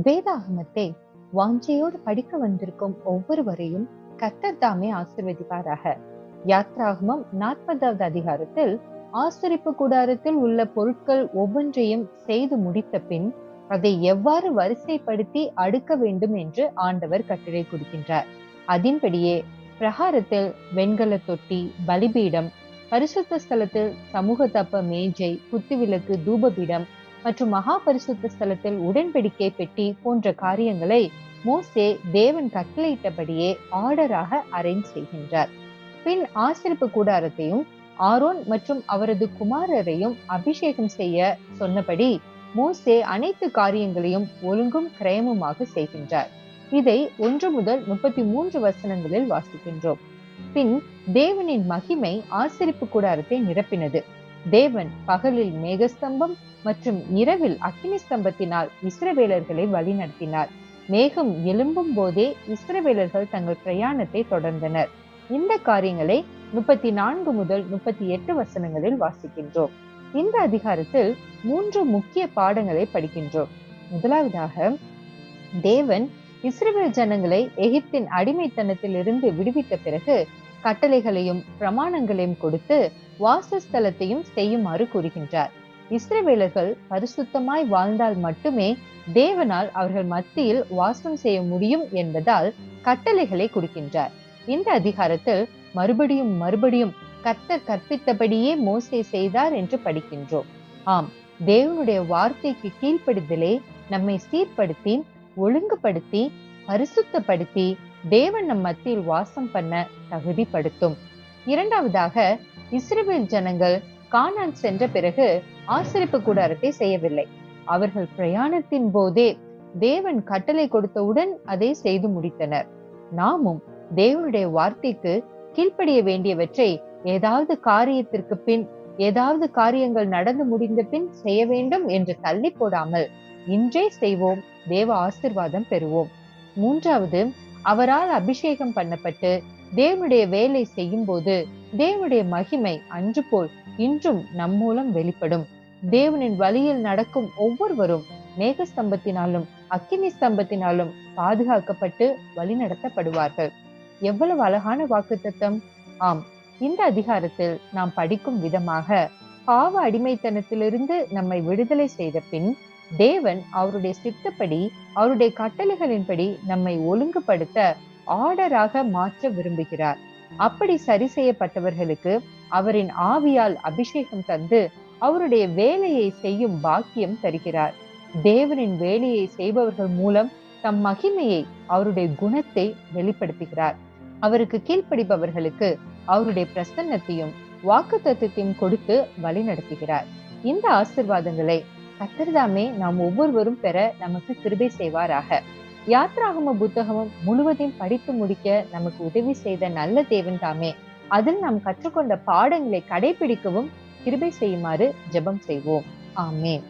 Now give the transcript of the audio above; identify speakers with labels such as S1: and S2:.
S1: வேதாகமத்தை வாஞ்சையோடு படிக்க வந்திருக்கும் ஒவ்வொருவரையும் கர்த்தர் தாமே ஆசிர்வதிப்பாராக. யாத்ராகமம் நாற்பதாவது அதிகாரத்தில் ஆசரிப்பு கூடாரத்தில் உள்ள பொருட்கள் ஒவ்வொன்றையும் செய்து முடித்த பின் அதை எவ்வாறு வரிசைப்படுத்தி அடுக்க வேண்டும் என்று ஆண்டவர் கட்டளை கொடுக்கின்றார். அதன்படியே பிரகாரத்தில் வெண்கல தொட்டி பலிபீடம் பரிசுத்த ஸ்தலத்தில் சமூக தப்ப மேஜை குத்துவிளக்கு தூபபீடம் மற்றும் மகா பரிசுத்த ஸ்தலத்தில் உடன்படிக்கை பெட்டி போன்ற காரியங்களை மோசே தேவன் கட்டளையிட்டபடியே ஆர்டராக அரேஞ்ச் செய்கின்றார். பின் ஆசிரிப்பு கூடாரத்தையும் ஆரோன் மற்றும் அவரது குமாரரையும் அபிஷேகம் செய்ய சொன்னபடி மோசே அனைத்து காரியங்களையும் ஒழுங்கும் கிரயமுமாக செய்கின்றார். இதை ஒன்று முதல் முப்பத்தி மூன்று வசனங்களில் வாசிக்கின்றோம். பின் தேவனின் மகிமை ஆசிரிப்பு கூடாரத்தை நிரப்பினது. தேவன் பகலில் மேகஸ்தம்பம் மற்றும் இரவில் அக்னி ஸ்தம்பத்தினால் இஸ்ரவேலர்களை வழிநடத்தினார். மேகம் எழும்பும் போதே இஸ்ரவேலர்கள் தங்கள் பிரயாணத்தை தொடர்ந்தனர். இந்த காரியங்களை முப்பத்தி நான்கு முதல் முப்பத்தி எட்டு வசனங்களில் வாசிக்கின்றோம். இந்த அதிகாரத்தில் மூன்று முக்கிய பாடங்களை படிக்கின்றோம். முதலாவதாக தேவன் இஸ்ரேல் ஜனங்களை எகிப்தின் அடிமைத்தனத்தில் இருந்து விடுவித்த பிறகு கட்டளைகளையும் பிரமாணங்களையும் கொடுத்து வாசஸ்தலத்தையும் செய்யுமாறு கூறுகின்றார். இஸ்ரவேலர்கள் பரிசுத்தமாய் வாழ்ந்தால் மட்டுமே தேவனால் அவர்கள் மத்தியில் வாசம் செய்ய முடியும் என்பதால் கட்டளைகளை கொடுக்கின்றார். இந்த அதிகாரத்தில் மறுபடியும் மறுபடியும் கர்த்தர் கற்பித்தபடியே மோசே செய்தார் என்று படிக்கின்றோம். ஆம் தேவனுடைய வார்த்தைக்கு கீழ்ப்படுதலே நம்மை சீர்படுத்தி ஒழுங்குபடுத்தி பரிசுத்தப்படுத்தி தேவன் நம் மத்தியில் வாசம் பண்ண தகுதிப்படுத்தும். இரண்டாவதாக இஸ்ரேல் ஜனங்கள் கானான் சென்ற பிறகு ஆசிரிப்பு கூடாரத்தை செய்யவில்லை. அவர்கள் பிரயாணத்தின் போதே தேவன் கட்டளை கொடுத்தவுடன் அதை செய்து முடித்தனர். நாமும் தேவனுடைய வார்த்தைக்கு கீழ்ப்படிய வேண்டியவற்றை ஏதாவது காரியத்திற்கு பின் ஏதாவது காரியங்கள் நடந்து முடிந்த பின் செய்ய வேண்டும் என்று தள்ளி போடாமல் இன்றே செய்வோம். தேவ ஆசிர்வாதம் பெறுவோம். மூன்றாவது அவரால் அபிஷேகம் பண்ணப்பட்டு தேவனுடைய வேலை செய்யும் போது தேவனுடைய மகிமை அன்று போல் இன்றும் நம் மூலம் வெளிப்படும். தேவனின் வழியில் நடக்கும் ஒவ்வொருவரும் மேகஸ்தம்பத்தினாலும் அக்கினி ஸ்தம்பத்தினாலும் பாதுகாக்கப்பட்டு வழிநடத்தப்படுவார்கள். எவ்வளவு அழகான வாக்குத்தத்தம்! ஆம் இந்த அதிகாரத்தில் நாம் படிக்கும் விதமாக பாவ அடிமைத்தனத்திலிருந்து நம்மை விடுதலை செய்த பின் தேவன் அவருடைய சித்தப்படி அவருடைய கட்டளைகளின்படி நம்மை ஒழுங்குபடுத்த ஆர்டராக மாற்ற விரும்புகிறார். அப்படி சரி செய்யப்பட்டவர்களுக்கு அவரின் ஆவியால் அபிஷேகம் தந்து அவருடைய வேலையை செய்யும் பாக்கியம் தருகிறார். தேவனின் வேலையை செய்பவர்கள் மூலம் தம் மகிமையை அவருடைய குணத்தை வெளிப்படுத்துகிறார். அவருக்கு கீழ்ப்படிப்பவர்களுக்கு அவருடைய பிரசன்னத்தையும் வாக்கு தத்துவத்தையும் கொடுத்து வழி நடத்துகிறார் இந்த ஆசிர்வாதங்களை கத்திரதாமே நாம் ஒவ்வொருவரும் பெற நமக்கு கிருபை செய்வாராக. யாத்ராகம புத்தகமும் முழுவதையும் படித்து முடிக்க நமக்கு உதவி செய்த நல்ல தேவன் தாமே அதில் நாம் கற்றுக்கொண்ட பாடங்களை கடைபிடிக்கவும் கிருபை செய்யுமாறு ஜெபம் செய்வோம். ஆமேன்.